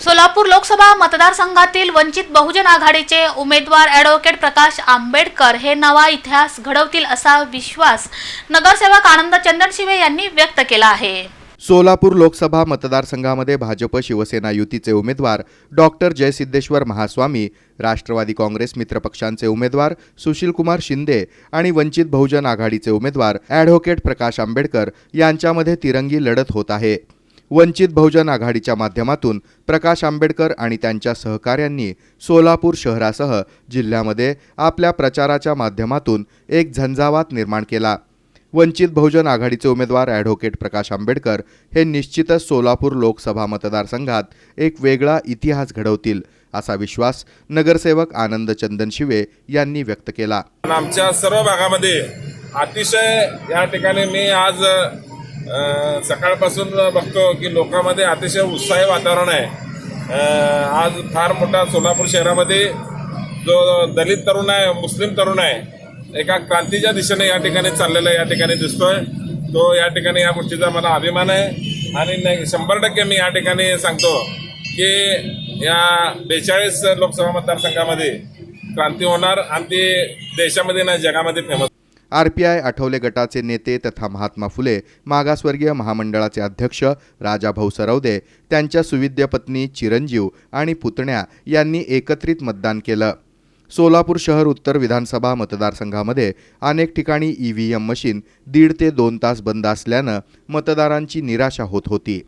सोलापूर लोकसभा मतदारसंघातील वंचित बहुजन आघाडीचे उमेदवार ॲडव्होकेट प्रकाश आंबेडकर हे नवा इतिहास घडवतील असा विश्वास नगरसेवक आनंद चंदनशिवे यांनी व्यक्त केला आहे. सोलापूर लोकसभा मतदारसंघामध्ये भाजप शिवसेना युतीचे उमेदवार डॉक्टर जयसिद्धेश्वर महास्वामी राष्ट्रवादी काँग्रेस मित्रपक्षांचे उमेदवार सुशीलकुमार शिंदे आणि वंचित बहुजन आघाडीचे उमेदवार ॲडव्होकेट प्रकाश आंबेडकर यांच्यामध्ये तिरंगी लढत होत आहे. वंचित बहुजन आघाडीच्या माध्यमातून प्रकाश आंबेडकर आणि त्यांच्या सहकाऱ्यांनी सोलापूर शहरासह जिल्ह्यामध्ये आपल्या प्रचाराच्या माध्यमातून एक झंझावात निर्माण केला. वंचित बहुजन आघाडीचे उमेदवार ॲडव्होकेट प्रकाश आंबेडकर हे निश्चितच सोलापूर लोकसभा मतदारसंघात एक वेगळा इतिहास घडवतील असा विश्वास नगरसेवक आनंद चंदन शिवे यांनी व्यक्त केला. आमच्या सर्व भागामध्ये अतिशय या ठिकाणी मी आज सकाळपासून बघतो की लोकांमध्ये अतिशय उत्साही वातावरण आहे. आज फार मोठा सोलापूर शहरामध्ये जो दलित तरुण आहे मुस्लिम तरुण आहे एका क्रांतीच्या दिशेने या ठिकाणी चाललेला या ठिकाणी दिसतोय. तो या ठिकाणी या गोष्टीचा मला अभिमान आहे. आणि शंभर टक्के मी या ठिकाणी सांगतो की या बेचाळीस लोकसभा मतदारसंघामध्ये क्रांती होणार आणि ती देशामध्ये नाही जगामध्ये फेमस आरपीआय आठवले गटाचे नेते तथा महात्मा फुले मागासवर्गीय महामंडळाचे अध्यक्ष राजाभाऊ सरवदे त्यांच्या सुविद्य पत्नी चिरंजीव आणि पुतण्या यांनी एकत्रित मतदान केलं. सोलापूर शहर उत्तर विधानसभा मतदारसंघामध्ये अनेक ठिकाणी ई व्ही एम मशीन दीड ते दोन तास बंद असल्यानं मतदारांची निराशा होत होती.